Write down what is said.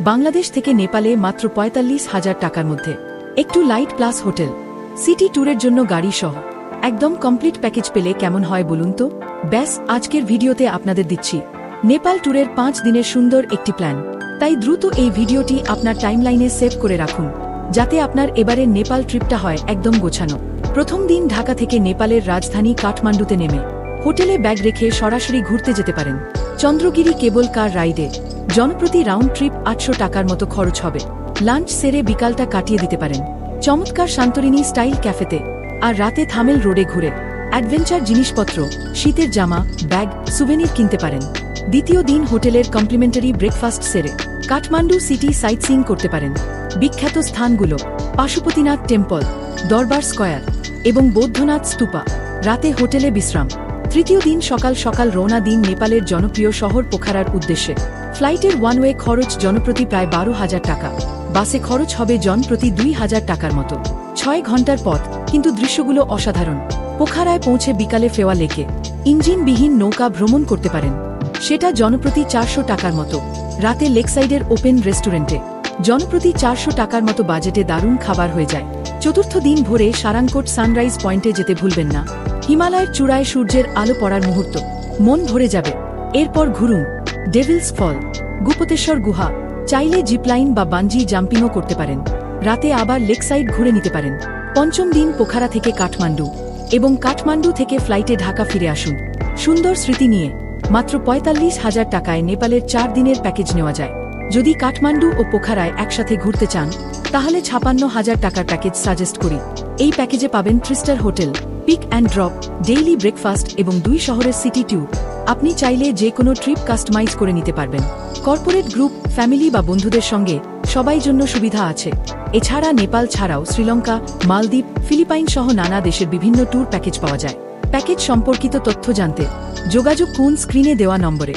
বাংলাদেশ থেকে নেপালে মাত্র পঁয়তাল্লিশ হাজার টাকার মধ্যে। একটু লাইট প্লাস হোটেল। সিটি ট্যুরের জন্য গাড়ি সহ। একদম কমপ্লিট প্যাকেজ পেলে কেমন হয় বলুন তো? ব্যাস, আজকের ভিডিওতে আপনাদের দিচ্ছি। নেপাল ট্যুরের পাঁচ দিনের সুন্দর একটি প্ল্যান। তাই দ্রুত এই ভিডিওটি আপনার টাইমলাইনে সেভ করে রাখুন, যাতে আপনার এবারের নেপাল ট্রিপটা হয় একদম গোছানো। প্রথম দিন ঢাকা থেকে নেপালের রাজধানী কাঠমান্ডুতে নেমে। হোটেলে ব্যাগ রেখে সরাসরি ঘুরতে যেতে পারেন। চন্দ্রগিরি কেবল কার রাইডে। জনপ্রতি রাউন্ড ট্রিপ আটশো টাকার মতো খরচ হবে। লাঞ্চ সেরে বিকালটা কাটিয়ে দিতে পারেন। চমৎকার শান্তরিনী স্টাইল ক্যাফেতে আর রাতে থামেল রোডে ঘুরে। অ্যাডভেঞ্চার জিনিসপত্র, শীতের জামা ব্যাগ সুভেনির কিনতে পারেন। দ্বিতীয় দিন হোটেলের কমপ্লিমেন্টারি ব্রেকফাস্ট সেরে। কাঠমান্ডু সিটি সাইট সিইং করতে পারেন। বিখ্যাত স্থানগুলো পাশুপতিনাথ টেম্পল দরবার স্কয়ার এবং বৌদ্ধনাথ স্তূপা রাতে হোটেলে বিশ্রাম। তৃতীয় দিন সকাল সকাল রওনা দিন নেপালের জনপ্রিয় শহর পোখারার উদ্দেশ্যে। ফ্লাইটের ওয়ানওয়ে খরচ জনপ্রতি প্রায় বারো হাজার টাকা। বাসে খরচ হবে জনপ্রতি দুই হাজার টাকার মতো। ছয় ঘণ্টার পথ, কিন্তু দৃশ্যগুলো অসাধারণ। পোখারায় পৌঁছে বিকালে ফেওয়া লেকে। ইঞ্জিনবিহীন নৌকা ভ্রমণ করতে পারেন। সেটা জনপ্রতি চারশো টাকার মতো। রাতে লেকসাইডের ওপেন রেস্টুরেন্টে। জনপ্রতি চারশো টাকার মতো বাজেটে দারুণ খাবার হয়ে যায়। চতুর্থ দিন ভোরে সারাংকোট সানরাইজ পয়েন্টে যেতে ভুলবেন না। হিমালয়ের চূড়ায় সূর্যের আলো পড়ার মুহূর্ত। মন ভরে যাবে। এরপর ঘুরুন। ডেভিলস ফল। গুপতেশ্বর গুহা। চাইলে জিপলাইন বা বাঞ্জি জাম্পিংও করতে পারেন। রাতে আবার লেকসাইড ঘুরে নিতে পারেন। পঞ্চম দিন পোখারা থেকে কাঠমান্ডু এবং কাঠমান্ডু থেকে ফ্লাইটে ঢাকা ফিরে আসুন। সুন্দর স্মৃতি নিয়ে মাত্র পঁয়তাল্লিশ হাজার টাকায় নেপালের চার দিনের প্যাকেজ নেওয়া যায়। যদি কাঠমান্ডু ও পোখারায় একসাথে ঘুরতে চান, তাহলে ছাপান্ন হাজার টাকার প্যাকেজ সাজেস্ট করি। এই প্যাকেজে পাবেন three star hotel pick and drop daily breakfast এবং দুই শহরের সিটি ট্যুর আপনি চাইলে যে কোনো ট্রিপ কাস্টমাইজ করে নিতে পারবেন। কর্পোরেট গ্রুপ ফ্যামিলি বা বন্ধুদের সঙ্গে সবাই জন্য সুবিধা আছে। এছাড়া নেপাল ছাড়াও শ্রীলঙ্কা, মালদ্বীপ, ফিলিপাইন সহ নানা দেশের বিভিন্ন ট্যুর প্যাকেজ পাওয়া যায়। প্যাকেজ সম্পর্কিত তথ্য জানতে যোগাযোগ কোন স্ক্রিনে দেওয়া নম্বরে।